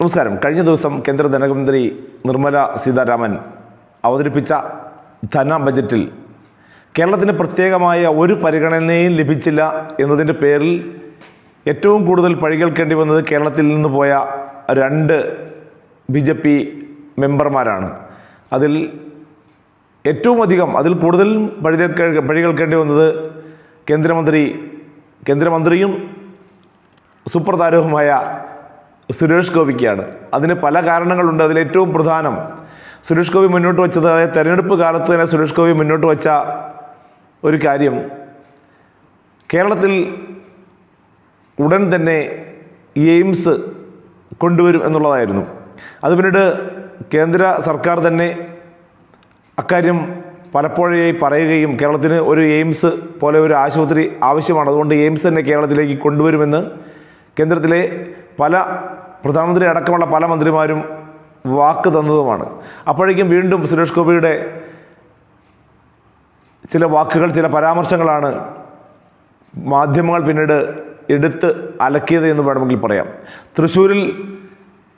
നമസ്കാരം. കഴിഞ്ഞ ദിവസം കേന്ദ്ര ധനമന്ത്രി നിർമ്മല സീതാരാമൻ അവതരിപ്പിച്ച ധന ബജറ്റിൽ കേരളത്തിന് പ്രത്യേകമായ ഒരു പരിഗണനയും ലഭിച്ചില്ല എന്നതിന്റെ പേരിൽ ഏറ്റവും കൂടുതൽ പഴികേൽക്കേണ്ടി വന്നത് കേരളത്തിൽ നിന്ന് പോയ രണ്ട് ബി ജെ പി മെമ്പർമാരാണ്. അതിൽ ഏറ്റവും അധികം അതിൽ കൂടുതൽ പഴികൾ പഴികേൽക്കേണ്ടി വന്നത് കേന്ദ്രമന്ത്രി കേന്ദ്രമന്ത്രിയും സൂപ്പർ താരവുമായ സുരേഷ് ഗോപിക്കാണ്. അതിന് പല കാരണങ്ങളുണ്ട്. അതിലേറ്റവും പ്രധാനം സുരേഷ് ഗോപി മുന്നോട്ട് വെച്ചത് തെരഞ്ഞെടുപ്പ് കാലത്ത് തന്നെ സുരേഷ് ഗോപി മുന്നോട്ട് വെച്ച ഒരു കാര്യം കേരളത്തിൽ ഉടൻ തന്നെ എയിംസ് കൊണ്ടുവരും എന്നുള്ളതായിരുന്നു. അത് പിന്നീട് കേന്ദ്ര സർക്കാർ തന്നെ അക്കാര്യം പലപ്പോഴായി പറയുകയും കേരളത്തിന് ഒരു എയിംസ് പോലെ ഒരു ആശുപത്രി ആവശ്യമാണ്. അതുകൊണ്ട് എയിംസ് തന്നെ കേരളത്തിലേക്ക് കൊണ്ടുവരുമെന്ന് കേന്ദ്രത്തിലെ പല പ്രധാനമന്ത്രി അടക്കമുള്ള പല മന്ത്രിമാരും വാക്ക് തന്നതുമാണ്. അപ്പോഴേക്കും വീണ്ടും സുരേഷ് ഗോപിയുടെ ചില വാക്കുകൾ ചില പരാമർശങ്ങളാണ് മാധ്യമങ്ങൾ പിന്നീട് എടുത്ത് അലക്കിയത് എന്ന് വേണമെങ്കിൽ പറയാം. തൃശ്ശൂരിൽ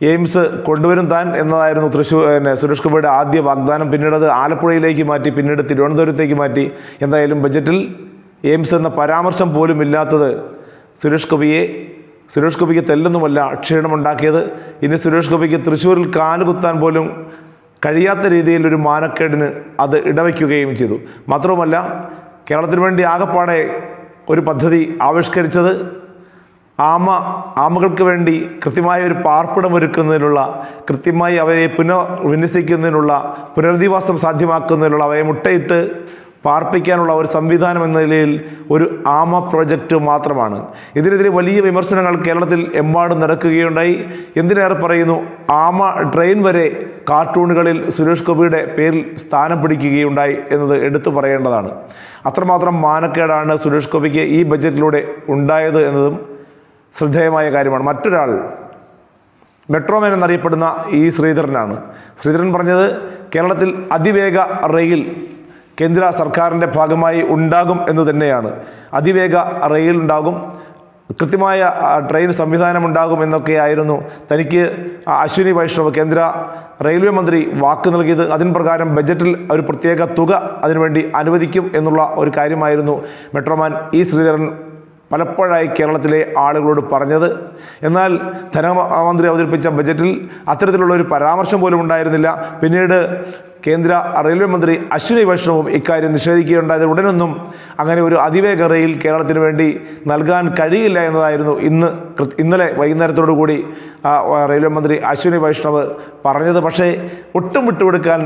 എയിംസ് കൊണ്ടുവരും താൻ എന്നതായിരുന്നു തൃശ്ശൂർ പിന്നെ സുരേഷ് ഗോപിയുടെ ആദ്യ വാഗ്ദാനം. പിന്നീട് അത് ആലപ്പുഴയിലേക്ക് മാറ്റി പിന്നീട് തിരുവനന്തപുരത്തേക്ക് മാറ്റി. എന്തായാലും ബജറ്റിൽ എയിംസ് എന്ന പരാമർശം പോലും ഇല്ലാത്തത് സുരേഷ് ഗോപിയെ സുരേഷ് ഗോപിക്ക് തെല്ലൊന്നുമല്ല ക്ഷീണമുണ്ടാക്കിയത്. ഇനി സുരേഷ് ഗോപിക്ക് തൃശ്ശൂരിൽ കാലുകുത്താൻ പോലും കഴിയാത്ത രീതിയിൽ ഒരു മാനക്കേടിന് അത് ഇടവയ്ക്കുകയും ചെയ്തു. മാത്രവുമല്ല കേരളത്തിന് വേണ്ടി ആകപ്പാടെ ഒരു പദ്ധതി ആവിഷ്കരിച്ചത് ആമ ആമകൾക്ക് വേണ്ടി കൃത്യമായ ഒരു പാർപ്പിടം ഒരുക്കുന്നതിനുള്ള കൃത്യമായി അവയെ പുനർവിന്യസിക്കുന്നതിനുള്ള പുനരധിവാസം സാധ്യമാക്കുന്നതിനുള്ള അവയെ മുട്ടയിട്ട് പാർപ്പിക്കാനുള്ള ഒരു സംവിധാനം എന്ന നിലയിൽ ഒരു ആമ പ്രോജക്റ്റ് മാത്രമാണ്. ഇതിനെതിരെ വലിയ വിമർശനങ്ങൾ കേരളത്തിൽ എമ്പാടും നടക്കുകയുണ്ടായി. എന്തിനേറെ പറയുന്നു ആമ ട്രെയിൻ വരെ കാർട്ടൂണുകളിൽ സുരേഷ് ഗോപിയുടെ പേരിൽ സ്ഥാനം പിടിക്കുകയുണ്ടായി എന്നത് എടുത്തു പറയേണ്ടതാണ്. അത്രമാത്രം മാനക്കേടാണ് സുരേഷ് ഗോപിക്ക് ഈ ബജറ്റിലൂടെ ഉണ്ടായത് എന്നതും ശ്രദ്ധേയമായ കാര്യമാണ്. മറ്റൊരാൾ മെട്രോമാൻ എന്നറിയപ്പെടുന്ന ഈ ശ്രീധരനാണ്. ശ്രീധരൻ പറഞ്ഞത് കേരളത്തിൽ അതിവേഗ റെയിൽ കേന്ദ്ര സർക്കാരിന്റെ ഭാഗമായി ഉണ്ടാകും എന്ന് തന്നെയാണ്. അതിവേഗ റെയിൽ ഉണ്ടാകും. കൃത്യമായ ട്രെയിൻ സംവിധാനം ഉണ്ടാകും എന്നൊക്കെയായിരുന്നു തനിക്ക് അശ്വിനി വൈഷ്ണവ് കേന്ദ്ര റെയിൽവേ മന്ത്രി വാക്ക് നൽകിയത്. അതിന് പ്രകാരം ബജറ്റിൽ ഒരു പ്രത്യേക തുക അതിനുവേണ്ടി അനുവദിക്കും എന്നുള്ള ഒരു കാര്യമായിരുന്നു മെട്രോമാൻ ഇ ശ്രീധരൻ പലപ്പോഴായി കേരളത്തിലെ ആളുകളോട് പറഞ്ഞത്. എന്നാൽ ധനമന്ത്രി അവതരിപ്പിച്ച ബജറ്റിൽ അത്തരത്തിലുള്ള ഒരു പരാമർശം പോലും ഉണ്ടായിരുന്നില്ല. പിന്നീട് കേന്ദ്ര റെയിൽവേ മന്ത്രി അശ്വിനി വൈഷ്ണവും ഇക്കാര്യം നിഷേധിക്കുകയുണ്ടായത് ഉടനൊന്നും അങ്ങനെ ഒരു അതിവേഗ റെയിൽ കേരളത്തിന് വേണ്ടി നൽകാൻ കഴിയില്ല എന്നതായിരുന്നു ഇന്ന് ഇന്നലെ വൈകുന്നേരത്തോടു കൂടി റെയിൽവേ മന്ത്രി അശ്വിനി വൈഷ്ണവ് പറഞ്ഞത്. പക്ഷേ ഒട്ടും വിട്ടുകൊടുക്കാൻ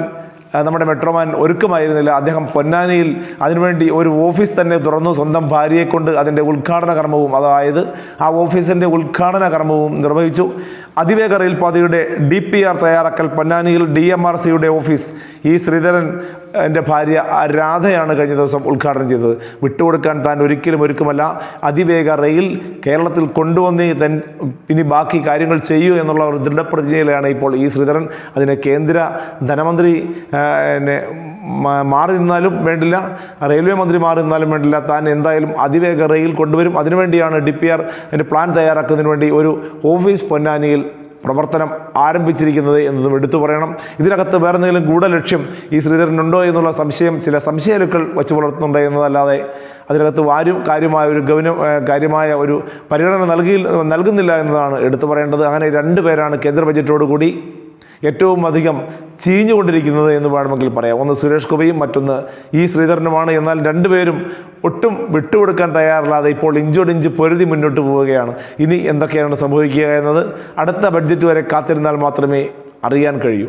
നമ്മുടെ മെട്രോമാൻ ഒരുക്കമായിരുന്നില്ല. അദ്ദേഹം പൊന്നാനിയിൽ അതിനുവേണ്ടി ഒരു ഓഫീസ് തന്നെ തുറന്നു. സ്വന്തം ഭാര്യയെ കൊണ്ട് അതിന്റെ ഉദ്ഘാടന കർമ്മവും അതായത് ആ ഓഫീസിന്റെ ഉദ്ഘാടന കർമ്മവും നിർവഹിച്ചു. അതിവേഗ റെയിൽപാതയുടെ ഡി പി ആർ തയ്യാറാക്കൽ പൊന്നാനിയിൽ ഡി എം ആർ സിയുടെ ഓഫീസ് ഈ ശ്രീധരൻ എന്റെ ഭാര്യ രാധയാണ് കഴിഞ്ഞ ദിവസം ഉദ്ഘാടനം ചെയ്തത്. വിട്ടുകൊടുക്കാൻ താൻ ഒരിക്കലും ഒരുക്കമല്ല. അതിവേഗ റെയിൽ കേരളത്തിൽ കൊണ്ടുവന്ന് തൻ ഇനി ബാക്കി കാര്യങ്ങൾ ചെയ്യൂ എന്നുള്ള ഒരു ദൃഢപ്രതിജ്ഞയിലാണ് ഇപ്പോൾ ഈ ശ്രീധരൻ. അതിനെ കേന്ദ്ര ധനമന്ത്രി എന്നെ മാറി നിന്നാലും വേണ്ടില്ല. റെയിൽവേ മന്ത്രി മാറി നിന്നാലും വേണ്ടില്ല. താൻ എന്തായാലും അതിവേഗ റെയിൽ കൊണ്ടുവരും. അതിനുവേണ്ടിയാണ് ഡി പി ആർ പ്ലാൻ തയ്യാറാക്കുന്നതിന് വേണ്ടി ഒരു ഓഫീസ് പൊന്നാനിയിൽ പ്രവർത്തനം ആരംഭിച്ചിരിക്കുന്നത് എന്നതും എടുത്തു പറയണം. ഇതിനകത്ത് വേറെ എന്തെങ്കിലും ഗൂഢലക്ഷ്യം ഈ ശ്രീധരനുണ്ടോ എന്നുള്ള സംശയം ചില സംശയലുക്കൾ വച്ച് പുലർത്തുന്നുണ്ട് എന്നതല്ലാതെ അതിനകത്ത് ആരും കാര്യമായ ഒരു ഗൗനം കാര്യമായ ഒരു പരിഗണന നൽകി നൽകുന്നില്ല എന്നതാണ് എടുത്തു പറയേണ്ടത്. അങ്ങനെ രണ്ട് പേരാണ് കേന്ദ്ര ബജറ്റോടുകൂടി ഏറ്റവും അധികം ചീഞ്ഞുകൊണ്ടിരിക്കുന്നത് എന്ന് വേണമെങ്കിൽ പറയാം. ഒന്ന് സുരേഷ് ഗോപിയും മറ്റൊന്ന് ഈ ശ്രീധരനുമാണ്. എന്നാൽ രണ്ടുപേരും ഒട്ടും വിട്ടുകൊടുക്കാൻ തയ്യാറില്ലാതെ ഇപ്പോൾ ഇഞ്ചോടിഞ്ച് പൊരുതി മുന്നോട്ട് പോവുകയാണ്. ഇനി എന്തൊക്കെയാണ് സംഭവിക്കുക എന്നത് അടുത്ത ബഡ്ജറ്റ് വരെ കാത്തിരുന്നാൽ മാത്രമേ അറിയാൻ കഴിയൂ.